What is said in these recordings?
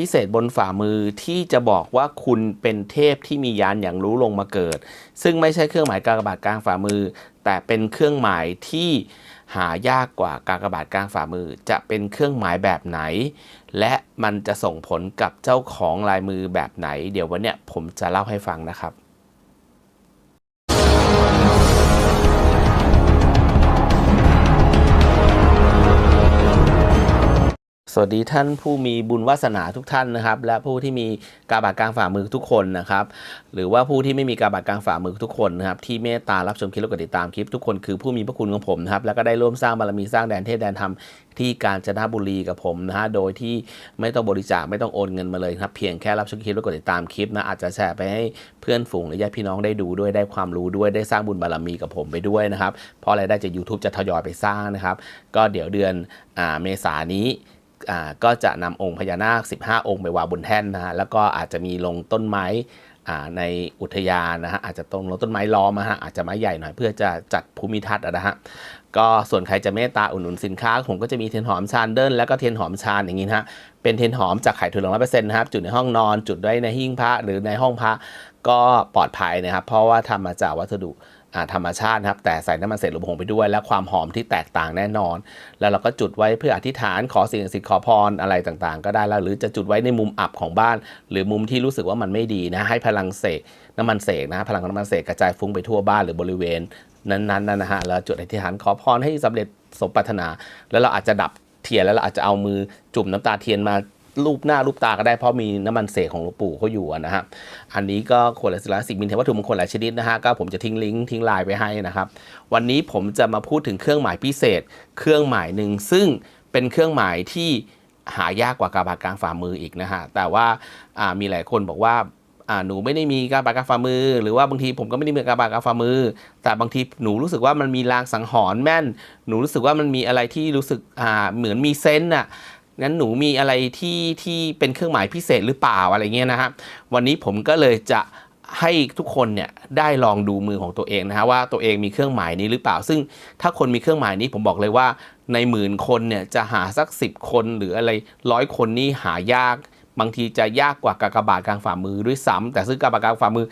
พิเศษบนฝ่ามือที่จะบอกว่าคุณเป็นเทพที่มียานอย่างรู้ลงมาเกิด ซึ่งไม่ใช่เครื่องหมายกากบาทกลางฝ่ามือ แต่เป็นเครื่องหมายที่หายากกว่ากากบาทกลางฝ่ามือ จะเป็นเครื่องหมายแบบไหน และมันจะส่งผลกับเจ้าของลายมือแบบไหน เดี๋ยววันเนี้ยผมจะเล่าให้ฟังนะครับ สวัสดีท่านผู้มีบุญวาสนาทุกท่านนะครับ และผู้ที่มีกาบาดกลางฝ่ามือทุกคนนะครับ หรือว่าผู้ที่ไม่มีกาบาดกลางฝ่ามือทุกคนนะครับที่เมตตารับชมคลิปและกดติดตามคลิปทุกคนคือผู้มีพระคุณของผมนะครับแล้วก็ได้ร่วมสร้างบารมีสร้างแดนเทพแดนธรรมที่กาญจนบุรีกับผมนะฮะโดยที่ไม่ต้องบริจาคไม่ต้องโอนเงินมาเลยครับเพียงแค่รับชมคลิปและกดติดตามคลิปนะอาจจะแชร์ไปให้เพื่อนฝูงและญาติพี่น้องได้ดูด้วยได้ความรู้ด้วยได้สร้างบุญบารมีกับผมไปด้วยนะครับเพราะอะไรายได้จาก YouTube จะทยอยไปสร้างนะครับก็เดี๋ยวเดือนอเมษานี้ ก็จะนำองค์พญานาค 15 องค์ไปวางบนแท่นนะฮะแล้วก็อาจจะมีลงต้นไม้อ่าในอุทยานนะฮะอาจจะตรงลงต้นไม้ล้อมนะฮะอาจจะไม้ใหญ่หน่อยเพื่อจะจัดภูมิทัศน์อะนะฮะก็ส่วนใครจะเมตตาอุดหนุนสินค้า ผมก็จะมีเทียนหอมชานเดิลแล้วก็เทียนหอมชานอย่างนี้นะฮะเป็นเทียนหอมจากไข่ถั่วเหลืองร้อยเปอร์เซ็นต์นะครับจุดในห้องนอนจุดไว้ในหิ้งพระหรือในห้องพระก็ปลอดภัยนะครับเพราะว่าทำมาจากวัสดุอ ธรรมชาตินะครับ แต่ใส่น้ำมันเศษหรือผงไปด้วย และความหอมที่แตกต่างแน่นอน แล้วเราก็จุดไว้เพื่ออธิษฐานขอสิ่งศักดิ์สิทธิ์ขอพรอะไรต่างๆ ก็ได้แล้วหรือจะจุดไว้ในมุมอับของบ้าน หรือมุมที่รู้สึกว่ามันไม่ดีนะให้พลังเสกน้ำมันเสกนะพลังของน้ำมันเสกกระจายฟุ้งไปทั่วบ้านหรือบริเวณ นั้นๆนะฮะแล้วจุดอธิษฐานขอพรให้สำเร็จสมปรารถนา แล้วเราอาจจะดับเทียนแล้วเราอาจจะเอามือจุ่มน้ำตาเทียนมา รูปหน้ารูปตาก็ได้เพราะมีน้ำมันเสกของหลวงปู่เขาอยู่นะฮะอันนี้ก็คนละศิลาสิ่งมินเทวัตถุมงคลหลายชนิดนะฮะก็ผมจะทิ้งลิงก์ทิ้งไลน์ไว้ให้นะครับ วันนี้ผมจะมาพูดถึงเครื่องหมายพิเศษ เครื่องหมายหนึ่งซึ่งเป็นเครื่องหมายที่หายากกว่ากาบาดกลางฝ่ามืออีกนะฮะแต่ว่ามีหลายคนบอกว่าหนูไม่ได้มีกาบากลางฝ่ามือ หรือว่าบางทีผมก็ไม่ได้มีกาบากลางฝ่ามือ แต่บางทีหนูรู้สึกว่ามันมีลางสังหรณ์แม่น หนูรู้สึกว่ามันมีอะไรที่รู้สึกเหมือนมีเซนต์น่ะ งั้นหนูมีอะไรที่ที่เป็นเครื่องหมายพิเศษหรือเปล่าอะไรเงี้ยนะฮะวันนี้ผมก็เลยจะให้ทุกคนเนี่ยได้ลองดูมือของตัวเองนะฮะว่าตัวเองมีเครื่องหมายนี้หรือเปล่า ซึ่งถ้าคนมีเครื่องหมายนี้ผมบอกเลยว่าในหมื่นคนเนี่ยจะหาสัก 10 คนหรืออะไรร้อยคนนี่หายาก บางทีจะยากกว่ากากบาทกลางฝ่ามือด้วยซ้ำแต่ซึ่งกากบาทกลางฝ่ามือ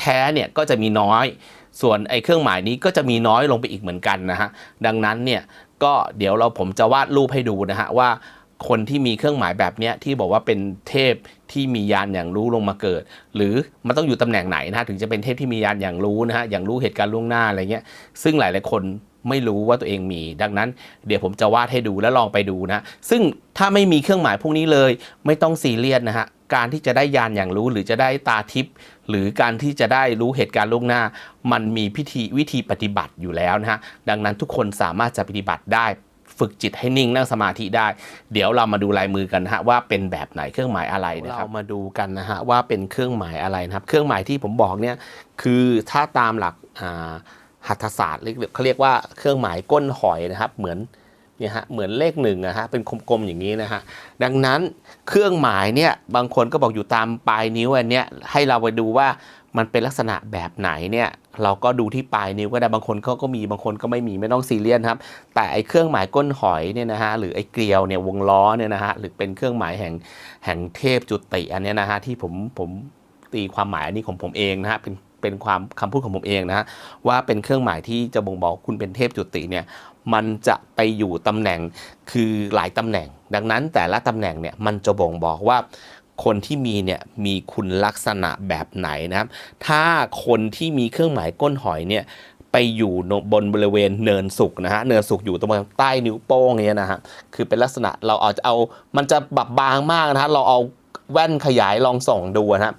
แท้ๆเนี่ยก็จะมีน้อย ส่วนไอ้เครื่องหมายนี้ก็จะมีน้อยลงไปอีกเหมือนกันนะฮะดังนั้นเนี่ยก็เดี๋ยวเราผมจะวาดรูปให้ดูนะฮะว่า คนที่มีเครื่องหมายแบบเนี้ยที่บอกว่าเป็นเทพที่มียานอย่างรู้ลงมาเกิด หรือมันต้องอยู่ตำแหน่งไหนนะถึงจะเป็นเทพที่มียานอย่างรู้นะฮะอย่างรู้เหตุการณ์ล่วงหน้าอะไรเงี้ยซึ่งหลายๆคนไม่รู้ว่าตัวเองมี ดังนั้น เดี๋ยวผมจะวาดให้ดูแล้วลองไปดูนะ ซึ่งถ้าไม่มีเครื่องหมายพวกนี้เลย ไม่ต้องซีเรียสนะฮะ การที่จะได้ยานอย่างรู้หรือจะได้ตาทิพย์หรือการที่จะได้รู้เหตุการณ์ล่วงหน้า มันมีพิธีวิธีปฏิบัติอยู่แล้วนะฮะ ดังนั้นทุกคนสามารถจะปฏิบัติได้ ฝึกจิตให้นิ่งนั่งสมาธิได้ เดี๋ยวเรามาดูลายมือกันนะฮะว่าเป็นแบบไหนเครื่องหมายอะไรนะครับเรามาดูกันนะฮะว่าเป็นเครื่องหมายอะไรนะครับ เครื่องหมายที่ผมบอกเนี่ยคือถ้าตามหลักหัตถศาสตร์เรียกเขาเรียกว่าเครื่องหมายก้นหอยนะครับ เหมือนเนี่ยฮะเหมือนเลขหนึ่งนะฮะเป็นกลมๆอย่างนี้นะฮะดังนั้นเครื่องหมายเนี่ยบางคนก็บอกอยู่ตามปลายนิ้วอันเนี้ยให้เราไปดูว่ามันเป็นลักษณะแบบไหนเนี่ย เราก็ดูที่ปลายนิ้วก็ได้บางคนเขาก็มีบางคนก็ไม่มีไม่ต้องซีเรียสครับ แต่ไอ้เครื่องหมายก้นหอยเนี่ยนะฮะหรือไอ้เกลียวเนี่ยวงล้อเนี่ยนะฮะหรือเป็นเครื่องหมายแห่งแห่งเทพจุติอันเนี้ยนะฮะที่ผมผมตีความหมายอันนี้ของผมเองนะฮะเป็นเป็นความคำพูดของผมเองนะฮะว่าเป็นเครื่องหมายที่จะบ่งบอกคุณเป็นเทพจุติเนี่ยมันจะไปอยู่ตำแหน่งคือหลายตำแหน่ง ดังนั้นแต่ละตำแหน่งเนี่ยมันจะบ่งบอกว่า คนที่มีเนี่ยมีคุณลักษณะแบบไหนนะครับ ถ้าคนที่มีเครื่องหมายก้นหอยเนี่ยไปอยู่บนบริเวณเนินสุกนะฮะเนินสุกอยู่ตรงใต้นิ้วโป้งเนี่ยนะฮะคือเป็นลักษณะเราเอาจะเอามันจะบับบางมากนะฮะเราเอาแว่นขยายลองส่องดูนะฮะ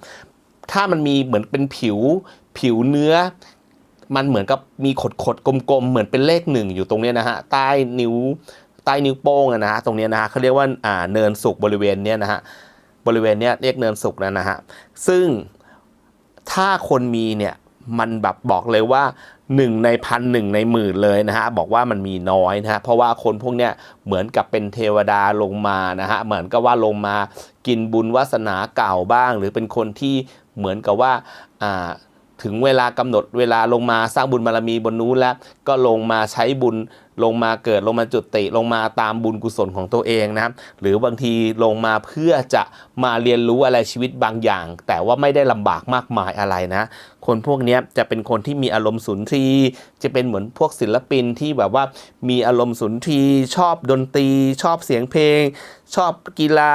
ถ้ามันมีเหมือนเป็นผิวผิวเนื้อ มันเหมือนกับมีขดขดๆกลมๆเหมือนเป็นเลขหนึ่งอยู่ตรงเนี้ยนะฮะใต้นิ้วใต้นิ้วโป้งนะฮะตรงเนี้ยนะฮะเขาเรียกว่าอ่าเนินสุกบริเวณเนี้ยนะฮะ บริเวณเนี้ยเรียกเนินสุกนะนะฮะซึ่งถ้าคนมีเนี่ยมันแบบบอกเลยว่า 1 ในพันหนึ่งในหมื่นเลยนะฮะบอกว่ามันมีน้อยนะฮะเพราะว่าคนพวกเนี้ยเหมือนกับเป็นเทวดาลงมานะฮะเหมือนกับว่าลงมากินบุญวาสนาเก่าบ้าง หรือเป็นคนที่เหมือนกับว่าอ่าถึงเวลากำหนดเวลาลงมาสร้างบุญบารมีบนนู้นแล้ว ก็ลงมาใช้บุญ ลงมาเกิดลงมาจุติลงมาตามบุญกุศลของตัวเองนะครับ หรือบางทีลงมาเพื่อจะมาเรียนรู้อะไรชีวิตบางอย่าง แต่ว่าไม่ได้ลำบากมากมายอะไรนะ คนพวกนี้จะเป็นคนที่มีอารมณ์สุนทรี จะเป็นเหมือนพวกศิลปินที่แบบว่ามีอารมณ์สุนทรี ชอบดนตรี ชอบเสียงเพลง ชอบกีฬา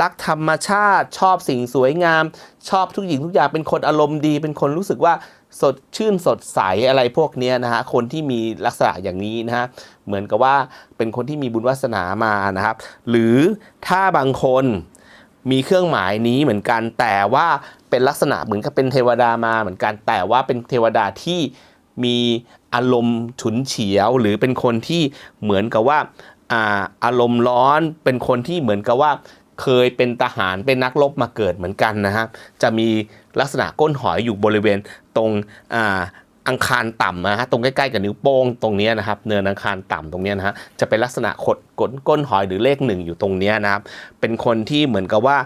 รักธรรมชาติ ชอบสิ่งสวยงาม ชอบทุกหญิงทุกอย่างเป็นคนอารมณ์ดี เป็นคนรู้สึกว่า สดชื่นสดใสอะไรพวกนี้นะฮะคนที่มีลักษณะอย่างนี้นะฮะเหมือนกับว่าเป็นคนที่มีบุญวาสนามานะครับ หรือถ้าบางคนมีเครื่องหมายนี้เหมือนกัน แต่ว่าเป็นลักษณะเหมือนกับเป็นเทวดามาเหมือนกัน แต่ว่าเป็นเทวดาที่มีอารมณ์ฉุนเฉียว หรือเป็นคนที่เหมือนกับว่าอ่าอารมณ์ร้อนเป็นคนที่เหมือนกับว่าเคยเป็นทหารเป็นนักรบมาเกิดเหมือนกันนะฮะจะมีลักษณะก้นหอยอยู่บริเวณ ตรงอ่าอังคารต่ำนะฮะตรงใกล้ๆกับนิ้วโป้งตรงนี้นะครับเนินอังคารต่ำตรงนี้นะฮะจะเป็นลักษณะขดก้นก้นหอยหรือเลขหนึ่งอยู่ตรงนี้นะครับเป็นคนที่เหมือนกับว่า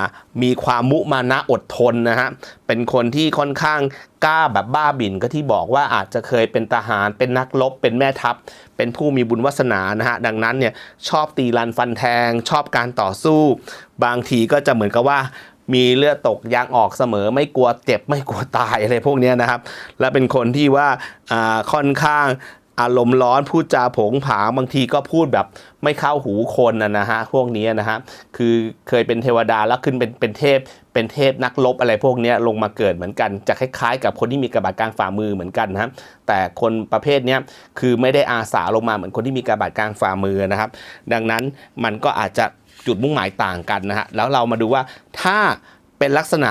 ามีความมุมานะอดทนนะฮะเป็นคนที่ค่อนข้างกล้าแบบบ้าบิ่นก็ที่บอกว่าอาจจะเคยเป็นทหารเป็นนักรบเป็นแม่ทัพ เป็นผู้มีบุญวาสนานะฮะดังนั้นเนี่ยชอบตีรันฟันแทง ชอบการต่อสู้ บางทีก็จะเหมือนกับว่า มีเลือดตกยางออกเสมอ ไม่กลัวเจ็บไม่กลัวตายอะไรพวกนี้นะครับ และเป็นคนที่ว่าค่อนข้างอารมณ์ร้อนพูดจาผงผางบางทีก็พูดแบบไม่เข้าหูคนนะนะฮะพวกนี้นะฮะคือเคยเป็นเทวดาแล้วขึ้นเป็นเป็นเทพ เป็นเทพนักรบอะไรพวกนี้ลงมาเกิดเหมือนกัน จะคล้ายๆ กับคนที่มีกระบาดกลางฝ่ามือเหมือนกันนะครับแต่คนประเภทนี้คือไม่ได้อาสาลงมาเหมือนคนที่มีกระบาดกลางฝ่ามือนะครับ ดังนั้นมันก็อาจจะ จุดมุ่งหมายต่างกันนะฮะแล้วเรามาดูว่าถ้าเป็นลักษณะ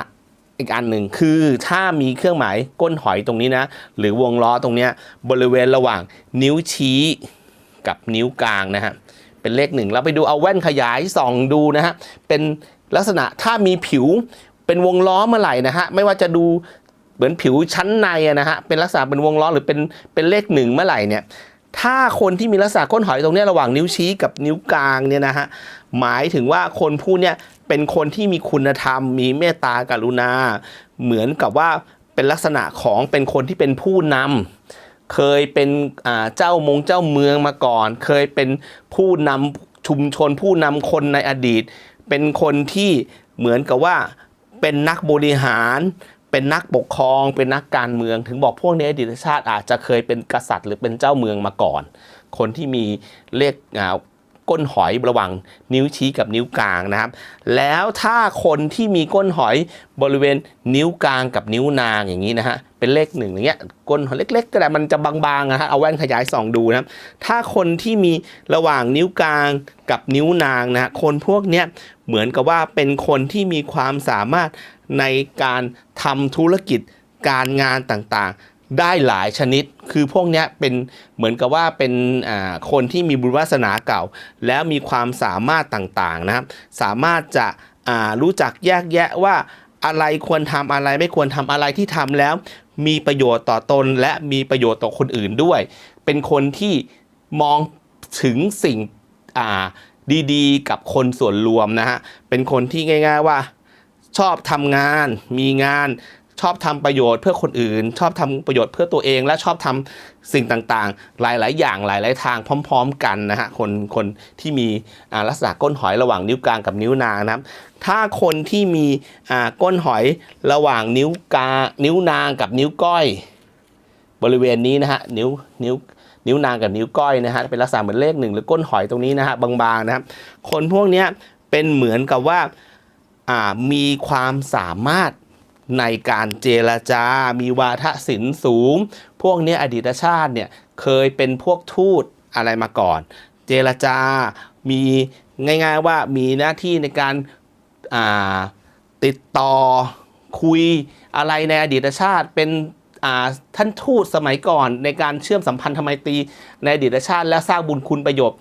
อีกอันหนึ่งคือถ้ามีเครื่องหมายก้นหอยตรงนี้นะ หรือวงล้อตรงนี้บริเวณระหว่างนิ้วชี้กับนิ้วกลางนะฮะเป็นเลขหนึ่งเราไปดูเอาแว่นขยายส่องดูนะฮะเป็นลักษณะถ้ามีผิวเป็นวงล้อเมื่อไหร่นะฮะไม่ว่าจะดูเหมือนผิวชั้นในนะฮะเป็นลักษณะเป็นวงล้อหรือเป็นเป็นเลขหนึ่งเมื่อไหร่เนี่ย ถ้าคนที่มีลักษณะก้นหอยตรงนี้ระหว่างนิ้วชี้กับนิ้วกลางเนี่ยนะฮะหมายถึงว่าคนผู้เนี่ยเป็นคนที่มีคุณธรรม มีเมตตากรุณา เหมือนกับว่าเป็นลักษณะของเป็นคนที่เป็นผู้นำเคยเป็นเจ้ามงเจ้าเมืองมาก่อน เคยเป็นผู้นำชุมชนผู้นำคนในอดีต เป็นคนที่เหมือนกับว่าเป็นนักบริหาร เป็นนักปกครอง เป็นนักการเมือง ถึงบอกพวกในอดีตชาติอาจจะเคยเป็นกษัตริย์หรือเป็นเจ้าเมืองมาก่อน คนที่มีเลขก้นหอยระหว่างนิ้วชี้กับนิ้วกลางนะครับ แล้วถ้าคนที่มีก้นหอยบริเวณนิ้วกลางกับนิ้วนางอย่างนี้นะฮะเป็นเลขหนึ่งอย่างเงี้ยก้นหอยเล็กๆก็ได้มันจะบางๆนะฮะเอาแว่นขยายส่องดูนะครับ ถ้าคนที่มีระหว่างนิ้วกลางกับนิ้วนางนะฮะคนพวกเนี้ยเหมือนกับว่าเป็นคนที่มีความสามารถ ในการทำธุรกิจการงานต่างๆ ได้หลายชนิด คือพวกนี้เป็นเหมือนกับว่าเป็นคนที่มีบุญวาสนาเก่า แล้วมีความสามารถต่างๆนะครับ สามารถจะรู้จักแยกแยะว่าอะไรควรทำอะไรไม่ควรทำอะไรที่ทำแล้ว มีประโยชน์ต่อตนและมีประโยชน์ต่อคนอื่นด้วย เป็นคนที่มองถึงสิ่งดีๆ กับคนส่วนรวมนะฮะ เป็นคนที่ง่าย ๆว่า ชอบทำงาน มีงาน ชอบทำประโยชน์เพื่อคนอื่น ชอบทำประโยชน์เพื่อตัวเอง และชอบทำสิ่งต่างๆ หลายๆ อย่างหลาย ๆ ทางพร้อม ๆ กันนะฮะคนคนที่มีลักษณะก้นหอยระหว่างนิ้วกลางกับนิ้วนางนะครับ ถ้าคนที่มีอ่าก้นหอยระหว่างนิ้วกลางนิ้วนางกับนิ้วก้อย บริเวณนี้นะฮะนิ้วนิ้วนิ้วนางกับนิ้วก้อยนะฮะเป็นลักษณะเหมือนเลขหนึ่งหรือก้นหอยตรงนี้นะฮะบางๆนะครับ คนพวกนี้เป็นเหมือนกับว่า มีความสามารถในการเจรจา มีวาทศิลป์สูง พวกนี้อดีตชาติเนี่ยเคยเป็นพวกทูตอะไรมาก่อน เจรจา มีง่ายๆว่ามีหน้าที่ในการาติดต่อคุยอะไรในอดีตชาติเป็นท่านทูตสมัยก่อนในการเชื่อมสัมพันธไมตรีในอดีตชาติ และสร้างบุญคุณประโยชน์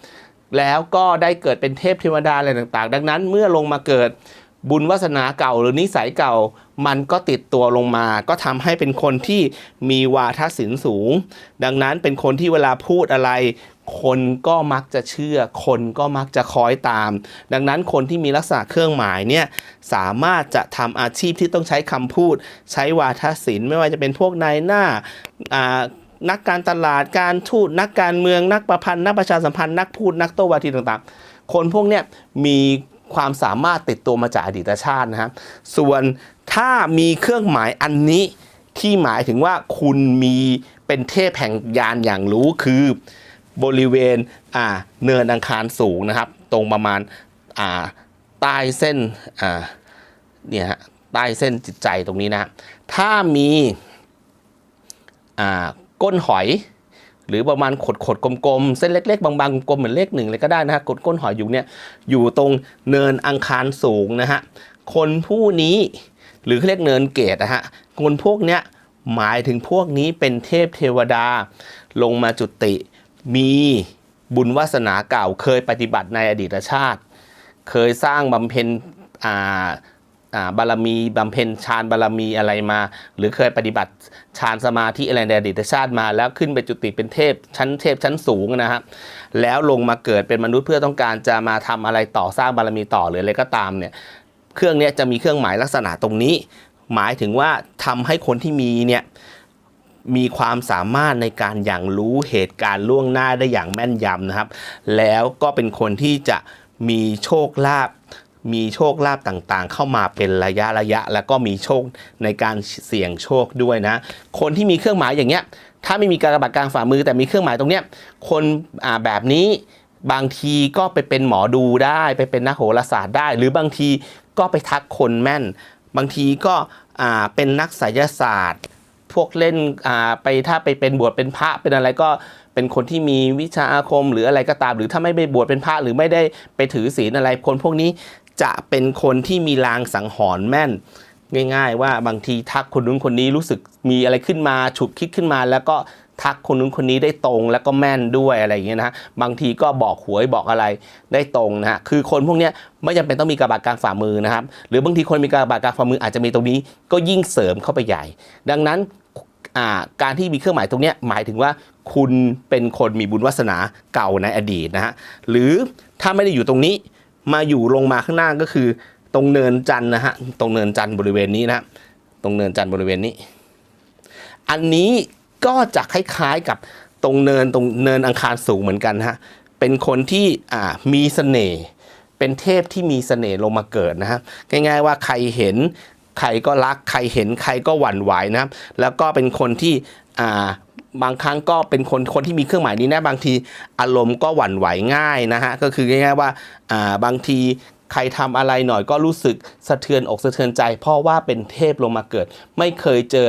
แล้วก็ได้เกิดเป็นเทพเทวดาอะไรต่างๆ ดังนั้นเมื่อลงมาเกิด บุญวาสนาเก่าหรือนิสัยเก่า มันก็ติดตัวลงมา ก็ทำให้เป็นคนที่มีวาทศิลป์สูง ดังนั้นเป็นคนที่เวลาพูดอะไร คนก็มักจะเชื่อ คนก็มักจะคอยตาม ดังนั้นคนที่มีลักษณะเครื่องหมายเนี่ยสามารถจะทำอาชีพที่ต้องใช้คำพูด ใช้วาทศิลป์ไม่ว่าจะเป็นพวกนายหน้านักการตลาดการทูตนักการเมืองนักประพันธ์นักประชาสัมพันธ์นักพูดนักโต้วาทีต่างๆ คนพวกเนี้ยมี ความสามารถติดตัวมาจากอดีตชาตินะครับส่วนถ้ามีเครื่องหมายอันนี้ที่หมายถึงว่าคุณมีเป็นเทพแห่งยานอย่างรู้คือบริเวณอ่าเนินอังคารสูงนะครับ ตรงประมาณอ่าใต้เส้นอ่าเนี่ยฮะใต้เส้นจิตใจตรงนี้นะฮะถ้ามีอ่าก้นหอย หรือประมาณขดขดๆกลมๆ เส้นเล็ก ๆ บางๆกลมๆเหมือนเลขหนึ่งเลยก็ได้นะฮะกดก้นหอยอยู่เนี่ยอยู่ตรงเนินอังคารสูงนะฮะคนผู้นี้หรือเขาเรียกเนินเกตนะฮะคนพวกเนี้ยหมายถึงพวกนี้เป็นเทพเทวดา ลงมาจุติมีบุญวาสนาเก่าเคยปฏิบัติในอดีตชาติ เคยสร้างบำเพ็ญอ่า บารมีบำเพ็ญฌานบารมีอะไรมา หรือเคยปฏิบัติฌานสมาธิอะไรในอดีตชาติมา แล้วขึ้นไปจุติเป็นเทพชั้นเทพชั้นสูงนะครับแล้วลงมาเกิดเป็นมนุษย์เพื่อต้องการจะมาทำอะไรต่อสร้างบารมีต่อหรืออะไรก็ตามเนี่ยเครื่องนี้จะมีเครื่องหมายลักษณะตรงนี้ หมายถึงว่าทำให้คนที่มีเนี่ยมีความสามารถในการอย่างรู้เหตุการณ์ล่วงหน้าได้อย่างแม่นยำนะครับ แล้วก็เป็นคนที่จะมีโชคลาภ มีโชคลาภต่างๆ เข้ามาเป็นระยะระยะ แล้วก็มีโชคในการเสี่ยงโชคด้วยนะ คนที่มีเครื่องหมายอย่างเงี้ยถ้าไม่มีการกระบาดกลางฝ่ามือแต่มีเครื่องหมายตรงเนี้ยคนแบบนี้บางทีก็ไปเป็นหมอดูได้ไปเป็นนักโหราศาสตร์ได้ หรือบางทีก็ไปทักคนแม่น บางทีก็เป็นนักไสยศาสตร์ พวกเล่นไปถ้าไปเป็นบวชเป็นพระเป็นอะไรก็เป็นคนที่มีวิชาอาคมหรืออะไรก็ตาม หรือถ้าไม่ไปบวชเป็นพระหรือไม่ได้ไปถือศีลอะไรคนพวกนี้ จะเป็นคนที่มีลางสังหรณ์แม่น ง่าย ๆ ว่าบางทีทักคนนู้นคนนี้รู้สึกมีอะไรขึ้นมาฉุกคิดขึ้นมา แล้วก็ทักคนนู้นคนนี้ได้ตรงแล้วก็แม่นด้วยอะไรอย่างเงี้ยนะบางทีก็บอกหวยบอกอะไรได้ตรงนะฮะคือคนพวกเนี้ยไม่จำเป็นต้องมีกระบาดกลางฝ่ามือนะครับ หรือบางทีคนมีกระบาดกลางฝ่ามืออาจจะมีตรงนี้ก็ยิ่งเสริมเข้าไปใหญ่ ดังนั้นการที่มีเครื่องหมายตรงนี้หมายถึงว่าคุณเป็นคนมีบุญวาสนาเก่าในอดีตนะฮะหรือถ้าไม่ได้อยู่ตรงนี้ มาอยู่ลงมาข้างหน้าก็คือ ตรงเนินจันนะฮะตรงเนินจันบริเวณนี้นะฮะตรงเนินจันบริเวณนี้ อันนี้ก็จะคล้ายๆกับตรงเนินตรงเนินอังคารสูงเหมือนกันฮะเป็นคนที่อ่ามีเสน่ห์เป็นเทพที่มีเสน่ห์ลงมาเกิดนะฮะง่ายๆว่าใครเห็นใครก็รักใครเห็นใครก็หวั่นไหวนะครับแล้วก็เป็นคนที่อ่า บางครั้งก็เป็นคนคนที่มีเครื่องหมายนี้นะบางทีอารมณ์ก็หวั่นไหวง่ายนะฮะก็คือง่ายๆว่าอ่าบางทีใครทำอะไรหน่อยก็รู้สึกสะเทือนอกสะเทือนใจ เพราะว่าเป็นเทพลงมาเกิด ไม่เคยเจอ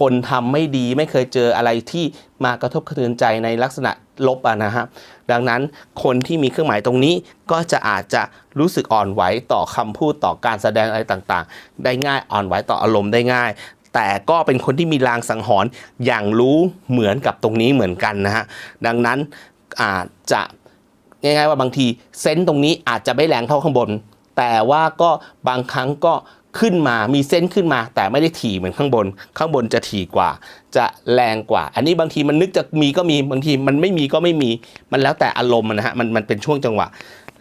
คนทำไม่ดี ไม่เคยเจออะไรที่มากระทบกระเทือนใจในลักษณะลบอะนะฮะดังนั้นคนที่มีเครื่องหมายตรงนี้ก็จะอาจจะรู้สึกอ่อนไหวต่อคำพูดต่อการแสดงอะไรต่างๆ ได้ง่ายอ่อนไหวต่ออารมณ์ได้ง่าย แต่ก็เป็นคนที่มีลางสังหรณ์อย่างรู้เหมือนกับตรงนี้เหมือนกันนะฮะดังนั้นอาจจะง่ายๆว่าบางทีเซนส์ตรงนี้อาจจะไม่แรงเท่าข้างบน แต่ว่าก็บางครั้งก็ขึ้นมามีเส้นขึ้นมา แต่ไม่ได้ถี่เหมือนข้างบน ข้างบนจะถี่กว่า จะแรงกว่า อันนี้บางทีมันนึกจะมีก็มีบางทีมันไม่มีก็ไม่มี มันแล้วแต่อารมณ์นะฮะมันมันเป็นช่วงจังหวะ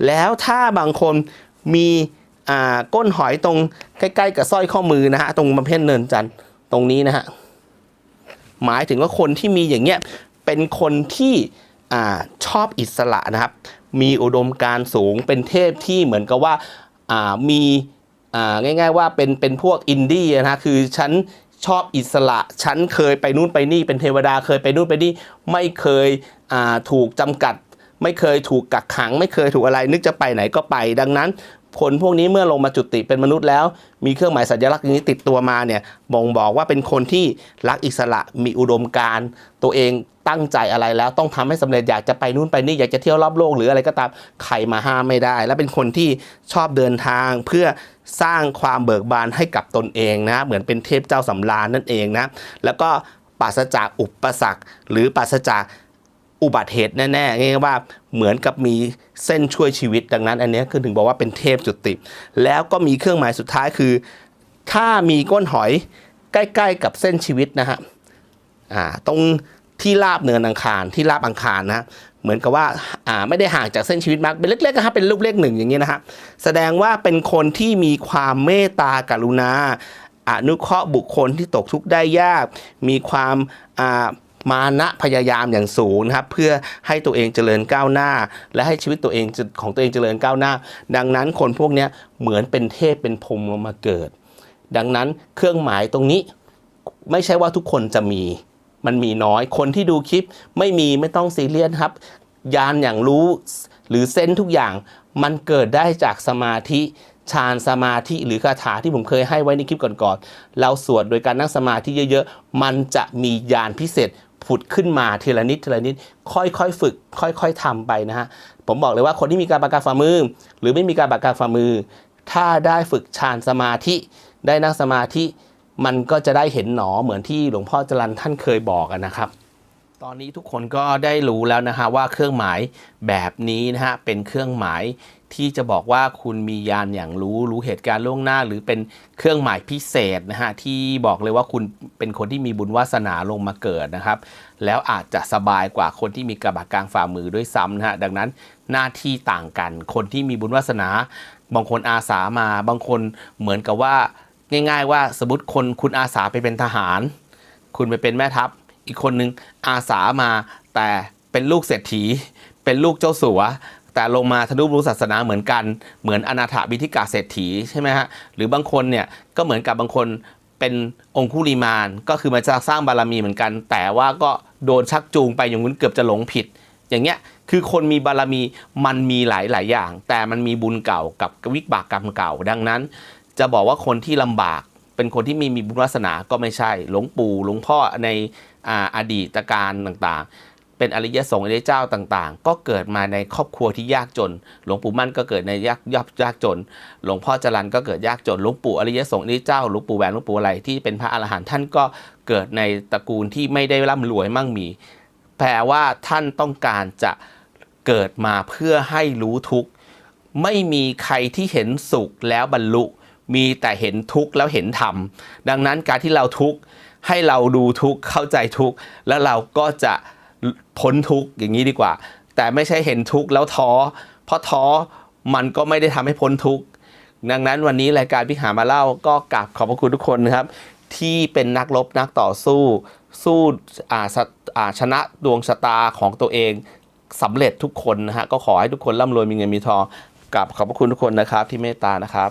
แล้วถ้าบางคนมี ก้นหอยตรงใกล้ๆกับสร้อยข้อมือนะฮะตรงประเภทเนินจันทร์ตรงนี้นะฮะหมายถึงว่าคนที่มีอย่างเงี้ยเป็นคนที่อชอบอิสระนะครับ มีอุดมการณ์สูงเป็นเทพที่เหมือนกับว่าามีง่าย ๆ ว่าเป็นเป็นพวกอินดี้นะฮะคือฉันชอบอิสระ ฉันเคยไปนู่นไปนี่ เป็นเทวดาเคยไปนู่นไปนี่ ไม่เคยถูกจำกัด ไม่เคยถูกกักขัง ไม่เคยถูกอะไรนึกจะไปไหนก็ไป ดังนั้น คนพวกนี้เมื่อลงมาจุติเป็นมนุษย์แล้ว มีเครื่องหมายสัญลักษณ์อย่างนี้ติดตัวมาเนี่ยบ่งบอกว่าเป็นคนที่รักอิสระมีอุดมการณ์ตัวเองตั้งใจอะไรแล้วต้องทำให้สำเร็จอยากจะไปนู่นไปนี่อยากจะเที่ยวรอบโลกหรืออะไรก็ตามใครมาห้ามไม่ได้ และเป็นคนที่ชอบเดินทางเพื่อสร้างความเบิกบานให้กับตนเองนะ เหมือนเป็นเทพเจ้าสำราญนั่นเองนะแล้วก็ปราศจากอุปสรรค หรือปราศจาก อุบัติเหตุแน่ๆง่ายๆว่าเหมือนกับมีเส้นช่วยชีวิตดังนั้น อันนี้คือถึงบอกว่าเป็นเทพจุติ แล้วก็มีเครื่องหมายสุดท้ายคือ ถ้ามีก้นหอยใกล้ๆกับเส้นชีวิตนะฮะอ่าตรงที่ราบเนินอังคารที่ราบอังคารนะฮะเหมือนกับว่าอ่าไม่ได้ห่างจากเส้นชีวิตมากเป็นเล็กๆนะครับเป็นลูกเลขหนึ่งอย่างเงี้นะฮะแสดงว่าเป็นคนที่มีความเมตตากรุณาอนุเคราะห์บุคคลที่ตกทุกข์ได้ยาก มีความอ่า มานะพยายามอย่างสูงนะครับเพื่อให้ตัวเองเจริญก้าวหน้า และให้ชีวิตตัวเองของตัวเองเจริญก้าวหน้า ดังนั้นคนพวกนี้เหมือนเป็นเทพเป็นพรมลงมาเกิด ดังนั้นเครื่องหมายตรงนี้ไม่ใช่ว่าทุกคนจะมี มันมีน้อยคนที่ดูคลิปไม่มีไม่ต้องซีเรียสครับ ยานอย่างรู้หรือเซนทุกอย่างมันเกิดได้จากสมาธิฌานสมาธิหรือคาถาที่ผมเคยให้ไว้ในคลิปก่อนๆ เราสวดโดยการนั่งสมาธิเยอะๆ มันจะมียานพิเศษ ผุดขึ้นมาทีละนิดทีละนิด ค่อยๆฝึก ค่อย ๆทำไปนะฮะผมบอกเลยว่าคนที่มีการปากกาฝ่ามือ หรือไม่มีการปากกาฝ่ามือ ถ้าได้ฝึกฌานสมาธิได้นั่งสมาธิมันก็จะได้เห็นหนอเหมือนที่หลวงพ่อจรันท่านเคยบอกนะครับ ตอนนี้ทุกคนก็ได้รู้แล้วนะฮะว่าเครื่องหมายแบบนี้นะฮะเป็นเครื่องหมาย ที่จะบอกว่าคุณมียานอย่างรู้รู้เหตุการณ์ล่วงหน้า หรือเป็นเครื่องหมายพิเศษนะฮะที่บอกเลยว่าคุณเป็นคนที่มีบุญวาสนาลงมาเกิดนะครับ แล้วอาจจะสบายกว่าคนที่มีกระบะกลางฝ่ามือด้วยซ้ำนะฮะดังนั้นหน้าที่ต่างกัน คนที่มีบุญวาสนา บางคนอาสามา บางคนเหมือนกับว่าง่าย ๆ ว่าสมมติคนคุณอาสาไปเป็นทหาร คุณไปเป็นแม่ทัพ อีกคนนึงอาสามาแต่เป็นลูกเศรษฐี เป็นลูกเจ้าสัว แต่ลงมาทะนุบรู้ศาสนาเหมือนกัน เหมือนอนาถบิธิกาเศรษฐีใช่ไหมฮะหรือบางคนเนี่ยก็เหมือนกับบางคนเป็นองคุลิมานก็คือมาจะสร้างบารมีเหมือนกัน แต่ว่าก็โดนชักจูงไปอย่างนู้นเกือบจะหลงผิด อย่างเงี้ยคือคนมีบารมีมันมีหลายหลายอย่าง แต่มันมีบุญเก่ากับวิบากกรรมเก่า ดังนั้น จะบอกว่าคนที่ลำบากเป็นคนที่มีมีบุญวาสนาก็ไม่ใช่ หลวงปู่หลวงพ่อในออดีตการต่างๆ เป็นอริยสงฆ์อริยเจ้าต่างๆ ก็เกิดมาในครอบครัวที่ยากจน หลวงปู่มั่นก็เกิดในยากยากยากจน หลวงพ่อจรันก็เกิดยากจน หลวงปู่อริยสงฆ์อริยเจ้า หลวงปู่แหวนหลวงปู่อะไรที่เป็นพระอรหันต์ท่านก็เกิดในตระกูลที่ไม่ได้ร่ำรวยมั่งมี แปลว่าท่านต้องการจะเกิดมาเพื่อให้รู้ทุกข์ไม่มีใครที่เห็นสุขแล้วบรรลุ มีแต่เห็นทุกข์แล้วเห็นธรรม ดังนั้นการที่เราทุกข์ให้เราดูทุกข์เข้าใจทุกข์แล้วเราก็จะ พ้นทุกข์อย่างนี้ดีกว่า แต่ไม่ใช่เห็นทุกข์แล้วท้อเพราะท้อมันก็ไม่ได้ทำให้พ้นทุกข์ดังนั้นวันนี้รายการพิหามาเล่าก็กราบขอบพระคุณทุกคนนะครับ ที่เป็นนักรบนักต่อสู้ สู้อาอาชนะดวงชะตาของตัวเองสำเร็จทุกคนนะฮะก็ขอให้ทุกคนร่ำรวยมีเงินมีทองกับขอบพระคุณทุกคนนะครับที่เมตตานะครับ